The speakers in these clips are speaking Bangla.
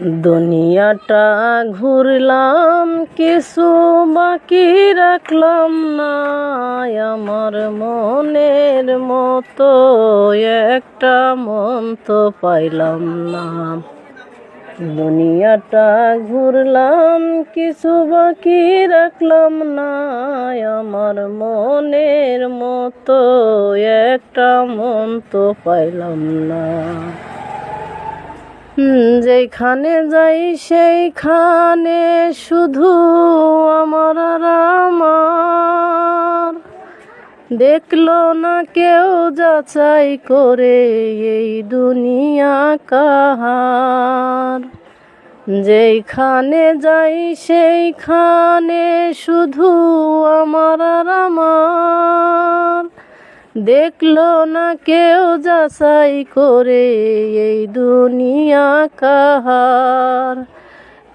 দুনিয়াটা ঘুরলাম, কিছু বাকি রাখলাম না আমার মনের মতো একটা মন তো পাইলাম না। দুনিয়াটা ঘুরলাম, কিছু বাকি রাখলাম না আমার মনের মতো একটা মন তো পাইলাম না। যেখানে যাই সেইখানে শুধু আমার আমার। দেখল না কেউ যাচাই করে এই দুনিয়া কাহার। যেখানে যাই সেইখানে শুধু আমার আমার। দেখল না কেউ যাচাই করে এই দুনিয়া কাহার।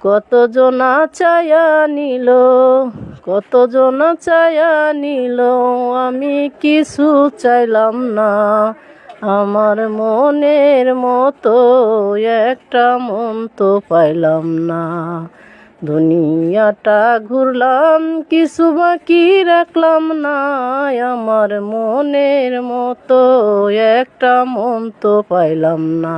কতজনা চায়া নিল, কতজনা চায়া নিল, আমি কিছু চাইলাম না। আমার মনের মতো একটা মন তো পাইলাম না। দুনিয়াটা ঘুরলাম কিছু বাকি রাখলাম না। আমার মনের মতো একটা মন তো পাইলাম না।